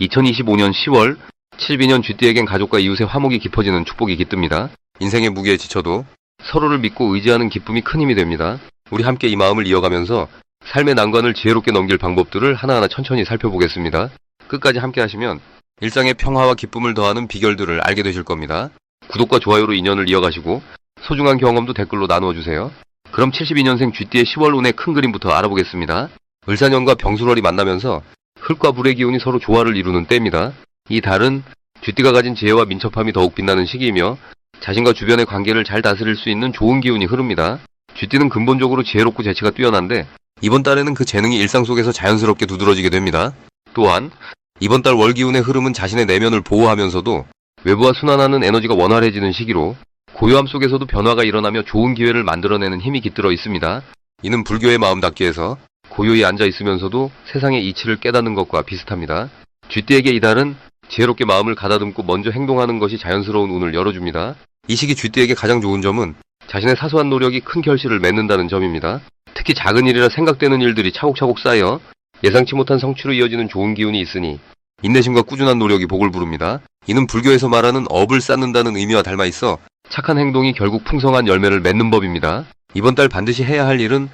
2025년 10월 72년 쥐띠에겐 가족과 이웃의 화목이 깊어지는 축복이 깃듭니다. 인생의 무게에 지쳐도 서로를 믿고 의지하는 기쁨이 큰 힘이 됩니다. 우리 함께 이 마음을 이어가면서 삶의 난관을 지혜롭게 넘길 방법들을 하나하나 천천히 살펴보겠습니다. 끝까지 함께 하시면 일상의 평화와 기쁨을 더하는 비결들을 알게 되실 겁니다. 구독과 좋아요로 인연을 이어가시고 소중한 경험도 댓글로 나누어 주세요. 그럼 72년생 쥐띠의 10월 운의 큰 그림부터 알아보겠습니다. 을사년과 병술월이 만나면서 흙과 불의 기운이 서로 조화를 이루는 때입니다. 이 달은 쥐띠가 가진 지혜와 민첩함이 더욱 빛나는 시기이며 자신과 주변의 관계를 잘 다스릴 수 있는 좋은 기운이 흐릅니다. 쥐띠는 근본적으로 지혜롭고 재치가 뛰어난데 이번 달에는 그 재능이 일상 속에서 자연스럽게 두드러지게 됩니다. 또한 이번 달 월 기운의 흐름은 자신의 내면을 보호하면서도 외부와 순환하는 에너지가 원활해지는 시기로 고요함 속에서도 변화가 일어나며 좋은 기회를 만들어내는 힘이 깃들어 있습니다. 이는 불교의 마음 닫기에서 고요히 앉아 있으면서도 세상의 이치를 깨닫는 것과 비슷합니다. 쥐띠에게 이 달은 지혜롭게 마음을 가다듬고 먼저 행동하는 것이 자연스러운 운을 열어줍니다. 이 시기 쥐띠에게 가장 좋은 점은 자신의 사소한 노력이 큰 결실을 맺는다는 점입니다. 특히 작은 일이라 생각되는 일들이 차곡차곡 쌓여 예상치 못한 성취로 이어지는 좋은 기운이 있으니 인내심과 꾸준한 노력이 복을 부릅니다. 이는 불교에서 말하는 업을 쌓는다는 의미와 닮아 있어 착한 행동이 결국 풍성한 열매를 맺는 법입니다. 이번 달 반드시 해야 할 일은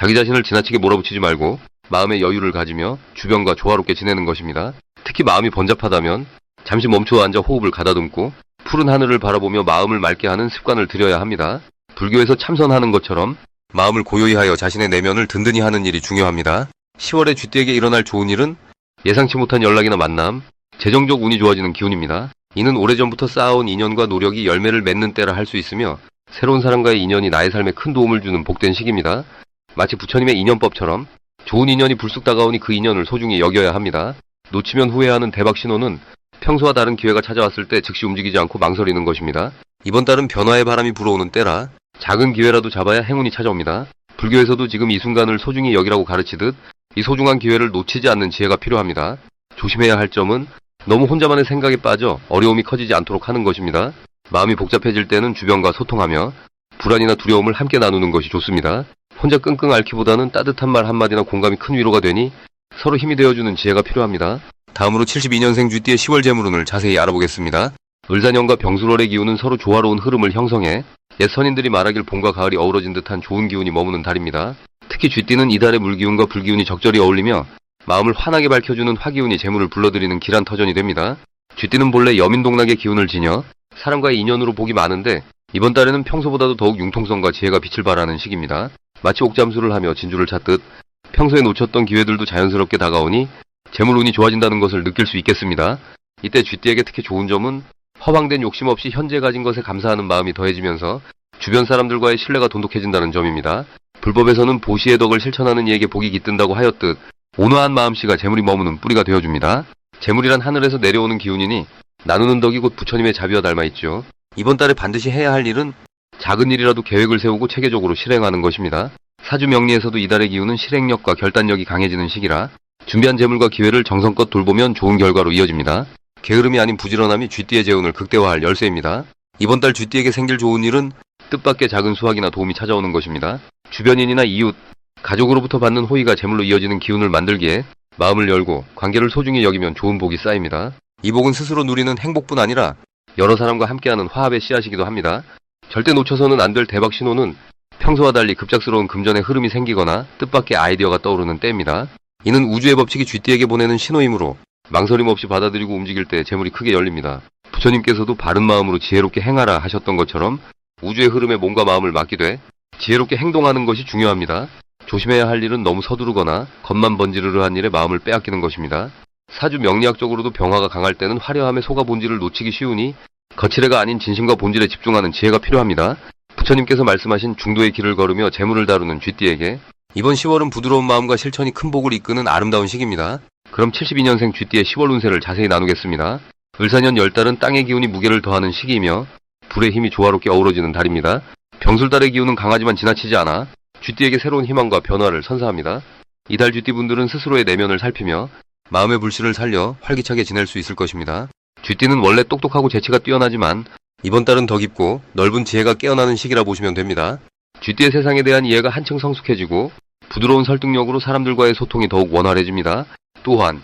자기 자신을 지나치게 몰아붙이지 말고 마음의 여유를 가지며 주변과 조화롭게 지내는 것입니다. 특히 마음이 번잡하다면 잠시 멈춰 앉아 호흡을 가다듬고 푸른 하늘을 바라보며 마음을 맑게 하는 습관을 들여야 합니다. 불교에서 참선하는 것처럼 마음을 고요히 하여 자신의 내면을 든든히 하는 일이 중요합니다. 10월에 쥐띠에게 일어날 좋은 일은 예상치 못한 연락이나 만남, 재정적 운이 좋아지는 기운입니다. 이는 오래전부터 쌓아온 인연과 노력이 열매를 맺는 때라 할 수 있으며 새로운 사람과의 인연이 나의 삶에 큰 도움을 주는 복된 시기입니다. 마치 부처님의 인연법처럼 좋은 인연이 불쑥 다가오니 그 인연을 소중히 여겨야 합니다. 놓치면 후회하는 대박 신호는 평소와 다른 기회가 찾아왔을 때 즉시 움직이지 않고 망설이는 것입니다. 이번 달은 변화의 바람이 불어오는 때라 작은 기회라도 잡아야 행운이 찾아옵니다. 불교에서도 지금 이 순간을 소중히 여기라고 가르치듯 이 소중한 기회를 놓치지 않는 지혜가 필요합니다. 조심해야 할 점은 너무 혼자만의 생각에 빠져 어려움이 커지지 않도록 하는 것입니다. 마음이 복잡해질 때는 주변과 소통하며 불안이나 두려움을 함께 나누는 것이 좋습니다. 혼자 끙끙 앓기보다는 따뜻한 말 한마디나 공감이 큰 위로가 되니 서로 힘이 되어주는 지혜가 필요합니다. 다음으로 72년생 쥐띠의 10월 재물운을 자세히 알아보겠습니다. 을사년과 병술월의 기운은 서로 조화로운 흐름을 형성해 옛 선인들이 말하길 봄과 가을이 어우러진 듯한 좋은 기운이 머무는 달입니다. 특히 쥐띠는 이달의 물기운과 불기운이 적절히 어울리며 마음을 환하게 밝혀주는 화기운이 재물을 불러들이는 길한 터전이 됩니다. 쥐띠는 본래 여민동락의 기운을 지녀 사람과의 인연으로 복이 많은데 이번 달에는 평소보다도 더욱 융통성과 지혜가 빛을 발하는 시기입니다. 마치 옥잠수를 하며 진주를 찾듯 평소에 놓쳤던 기회들도 자연스럽게 다가오니 재물운이 좋아진다는 것을 느낄 수 있겠습니다. 이때 쥐띠에게 특히 좋은 점은 허황된 욕심 없이 현재 가진 것에 감사하는 마음이 더해지면서 주변 사람들과의 신뢰가 돈독해진다는 점입니다. 불법에서는 보시의 덕을 실천하는 이에게 복이 깃든다고 하였듯 온화한 마음씨가 재물이 머무는 뿌리가 되어줍니다. 재물이란 하늘에서 내려오는 기운이니 나누는 덕이 곧 부처님의 자비와 닮아 있죠. 이번 달에 반드시 해야 할 일은 작은 일이라도 계획을 세우고 체계적으로 실행하는 것입니다. 사주 명리에서도 이달의 기운은 실행력과 결단력이 강해지는 시기라 준비한 재물과 기회를 정성껏 돌보면 좋은 결과로 이어집니다. 게으름이 아닌 부지런함이 쥐띠의 재운을 극대화할 열쇠입니다. 이번 달 쥐띠에게 생길 좋은 일은 뜻밖의 작은 수확이나 도움이 찾아오는 것입니다. 주변인이나 이웃, 가족으로부터 받는 호의가 재물로 이어지는 기운을 만들기에 마음을 열고 관계를 소중히 여기면 좋은 복이 쌓입니다. 이 복은 스스로 누리는 행복뿐 아니라 여러 사람과 함께하는 화합의 씨앗이기도 합니다. 절대 놓쳐서는 안 될 대박 신호는 평소와 달리 급작스러운 금전의 흐름이 생기거나 뜻밖의 아이디어가 떠오르는 때입니다. 이는 우주의 법칙이 쥐띠에게 보내는 신호이므로 망설임 없이 받아들이고 움직일 때 재물이 크게 열립니다. 부처님께서도 바른 마음으로 지혜롭게 행하라 하셨던 것처럼 우주의 흐름에 몸과 마음을 맡기되 지혜롭게 행동하는 것이 중요합니다. 조심해야 할 일은 너무 서두르거나 겉만 번지르르한 일에 마음을 빼앗기는 것입니다. 사주 명리학적으로도 병화가 강할 때는 화려함의 소가 본질을 놓치기 쉬우니 거칠애가 아닌 진심과 본질에 집중하는 지혜가 필요합니다. 부처님께서 말씀하신 중도의 길을 걸으며 재물을 다루는 쥐띠에게 이번 10월은 부드러운 마음과 실천이 큰 복을 이끄는 아름다운 시기입니다. 그럼 72년생 쥐띠의 10월 운세를 자세히 나누겠습니다. 을사년 10달은 땅의 기운이 무게를 더하는 시기이며 불의 힘이 조화롭게 어우러지는 달입니다. 병술달의 기운은 강하지만 지나치지 않아 쥐띠에게 새로운 희망과 변화를 선사합니다. 이달 쥐띠분들은 스스로의 내면을 살피며 마음의 불씨를 살려 활기차게 지낼 수 있을 것입니다. 쥐띠는 원래 똑똑하고 재치가 뛰어나지만 이번 달은 더 깊고 넓은 지혜가 깨어나는 시기라 보시면 됩니다. 쥐띠의 세상에 대한 이해가 한층 성숙해지고 부드러운 설득력으로 사람들과의 소통이 더욱 원활해집니다. 또한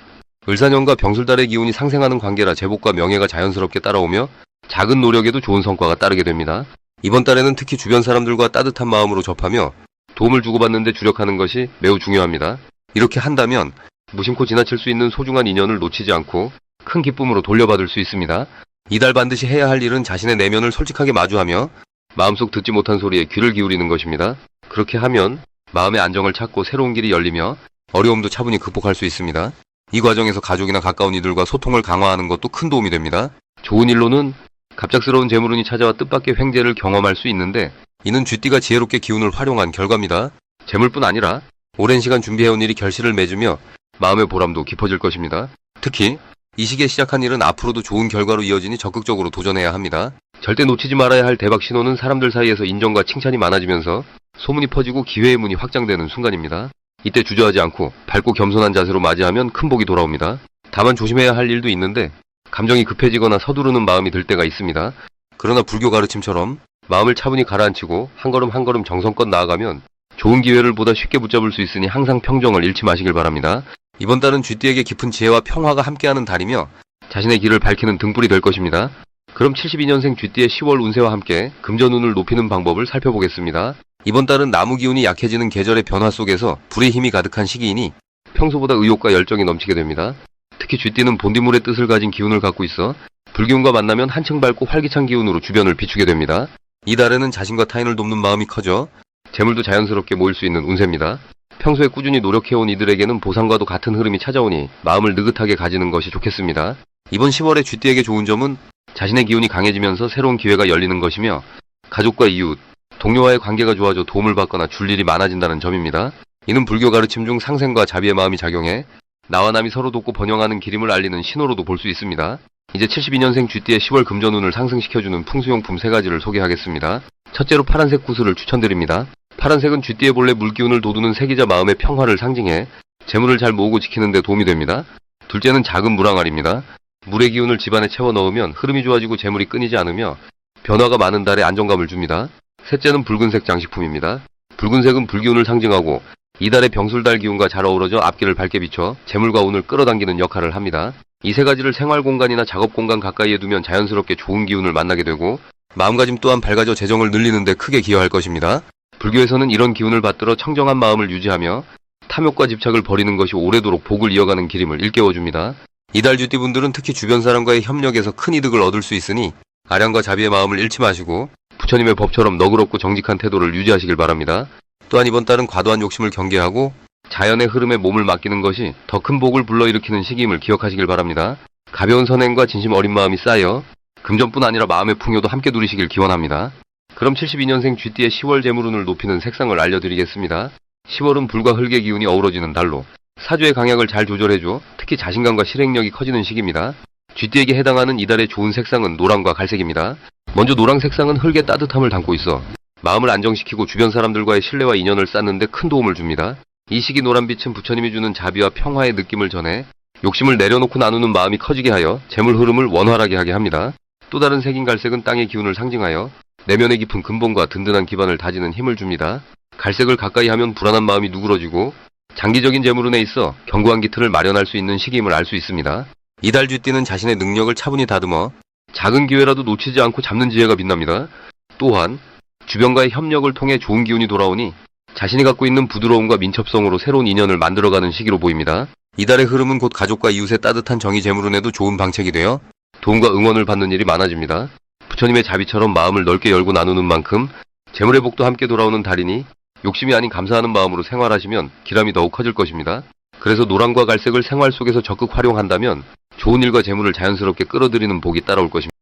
을사년과 병술달의 기운이 상생하는 관계라 제복과 명예가 자연스럽게 따라오며 작은 노력에도 좋은 성과가 따르게 됩니다. 이번 달에는 특히 주변 사람들과 따뜻한 마음으로 접하며 도움을 주고받는데 주력하는 것이 매우 중요합니다. 이렇게 한다면 무심코 지나칠 수 있는 소중한 인연을 놓치지 않고 큰 기쁨으로 돌려받을 수 있습니다. 이달 반드시 해야 할 일은 자신의 내면을 솔직하게 마주하며 마음속 듣지 못한 소리에 귀를 기울이는 것입니다. 그렇게 하면 마음의 안정을 찾고 새로운 길이 열리며 어려움도 차분히 극복할 수 있습니다. 이 과정에서 가족이나 가까운 이들과 소통을 강화하는 것도 큰 도움이 됩니다. 좋은 일로는 갑작스러운 재물운이 찾아와 뜻밖의 횡재를 경험할 수 있는데 이는 쥐띠가 지혜롭게 기운을 활용한 결과입니다. 재물뿐 아니라 오랜 시간 준비해온 일이 결실을 맺으며 마음의 보람도 깊어질 것입니다. 특히 이 시기에 시작한 일은 앞으로도 좋은 결과로 이어지니 적극적으로 도전해야 합니다. 절대 놓치지 말아야 할 대박 신호는 사람들 사이에서 인정과 칭찬이 많아지면서 소문이 퍼지고 기회의 문이 확장되는 순간입니다. 이때 주저하지 않고 밝고 겸손한 자세로 맞이하면 큰 복이 돌아옵니다. 다만 조심해야 할 일도 있는데 감정이 급해지거나 서두르는 마음이 들 때가 있습니다. 그러나 불교 가르침처럼 마음을 차분히 가라앉히고 한 걸음 한 걸음 정성껏 나아가면 좋은 기회를 보다 쉽게 붙잡을 수 있으니 항상 평정을 잃지 마시길 바랍니다. 이번 달은 쥐띠에게 깊은 지혜와 평화가 함께하는 달이며 자신의 길을 밝히는 등불이 될 것입니다. 그럼 72년생 쥐띠의 10월 운세와 함께 금전운을 높이는 방법을 살펴보겠습니다. 이번 달은 나무 기운이 약해지는 계절의 변화 속에서 불의 힘이 가득한 시기이니 평소보다 의욕과 열정이 넘치게 됩니다. 특히 쥐띠는 본디물의 뜻을 가진 기운을 갖고 있어 불기운과 만나면 한층 밝고 활기찬 기운으로 주변을 비추게 됩니다. 이 달에는 자신과 타인을 돕는 마음이 커져 재물도 자연스럽게 모일 수 있는 운세입니다. 평소에 꾸준히 노력해온 이들에게는 보상과도 같은 흐름이 찾아오니 마음을 느긋하게 가지는 것이 좋겠습니다. 이번 10월에 쥐띠에게 좋은 점은 자신의 기운이 강해지면서 새로운 기회가 열리는 것이며 가족과 이웃, 동료와의 관계가 좋아져 도움을 받거나 줄 일이 많아진다는 점입니다. 이는 불교 가르침 중 상생과 자비의 마음이 작용해 나와 남이 서로 돕고 번영하는 기림을 알리는 신호로도 볼 수 있습니다. 이제 72년생 쥐띠의 10월 금전운을 상승시켜주는 풍수용품 3가지를 소개하겠습니다. 첫째로 파란색 구슬을 추천드립니다. 파란색은 쥐띠의 본래 물기운을 돋우는 색이자 마음의 평화를 상징해 재물을 잘 모으고 지키는 데 도움이 됩니다. 둘째는 작은 물항아리입니다. 물의 기운을 집안에 채워 넣으면 흐름이 좋아지고 재물이 끊이지 않으며 변화가 많은 달에 안정감을 줍니다. 셋째는 붉은색 장식품입니다. 붉은색은 불기운을 상징하고 이달의 병술달 기운과 잘 어우러져 앞길을 밝게 비춰 재물과 운을 끌어당기는 역할을 합니다. 이 세 가지를 생활 공간이나 작업 공간 가까이에 두면 자연스럽게 좋은 기운을 만나게 되고 마음가짐 또한 밝아져 재정을 늘리는 데 크게 기여할 것입니다. 불교에서는 이런 기운을 받들어 청정한 마음을 유지하며 탐욕과 집착을 버리는 것이 오래도록 복을 이어가는 기림을 일깨워줍니다. 이달 주띠분들은 특히 주변 사람과의 협력에서 큰 이득을 얻을 수 있으니 아량과 자비의 마음을 잃지 마시고 부처님의 법처럼 너그럽고 정직한 태도를 유지하시길 바랍니다. 또한 이번 달은 과도한 욕심을 경계하고 자연의 흐름에 몸을 맡기는 것이 더 큰 복을 불러일으키는 시기임을 기억하시길 바랍니다. 가벼운 선행과 진심 어린 마음이 쌓여 금전뿐 아니라 마음의 풍요도 함께 누리시길 기원합니다. 그럼 72년생 쥐띠의 10월 재물운을 높이는 색상을 알려드리겠습니다. 10월은 불과 흙의 기운이 어우러지는 달로 사주의 강약을 잘 조절해줘 특히 자신감과 실행력이 커지는 시기입니다. 쥐띠에게 해당하는 이달의 좋은 색상은 노랑과 갈색입니다. 먼저 노랑 색상은 흙의 따뜻함을 담고 있어 마음을 안정시키고 주변 사람들과의 신뢰와 인연을 쌓는데 큰 도움을 줍니다. 이 시기 노란빛은 부처님이 주는 자비와 평화의 느낌을 전해 욕심을 내려놓고 나누는 마음이 커지게 하여 재물 흐름을 원활하게 하게 합니다. 또 다른 색인 갈색은 땅의 기운을 상징하여 내면의 깊은 근본과 든든한 기반을 다지는 힘을 줍니다. 갈색을 가까이 하면 불안한 마음이 누그러지고 장기적인 재물운에 있어 견고한 기틀을 마련할 수 있는 시기임을 알 수 있습니다. 이달 쥐띠는 자신의 능력을 차분히 다듬어 작은 기회라도 놓치지 않고 잡는 지혜가 빛납니다. 또한 주변과의 협력을 통해 좋은 기운이 돌아오니 자신이 갖고 있는 부드러움과 민첩성으로 새로운 인연을 만들어가는 시기로 보입니다. 이달의 흐름은 곧 가족과 이웃의 따뜻한 정의 재물운에도 좋은 방책이 되어 도움과 응원을 받는 일이 많아집니다. 부처님의 자비처럼 마음을 넓게 열고 나누는 만큼 재물의 복도 함께 돌아오는 달이니 욕심이 아닌 감사하는 마음으로 생활하시면 기람이 더욱 커질 것입니다. 그래서 노랑과 갈색을 생활 속에서 적극 활용한다면 좋은 일과 재물을 자연스럽게 끌어들이는 복이 따라올 것입니다.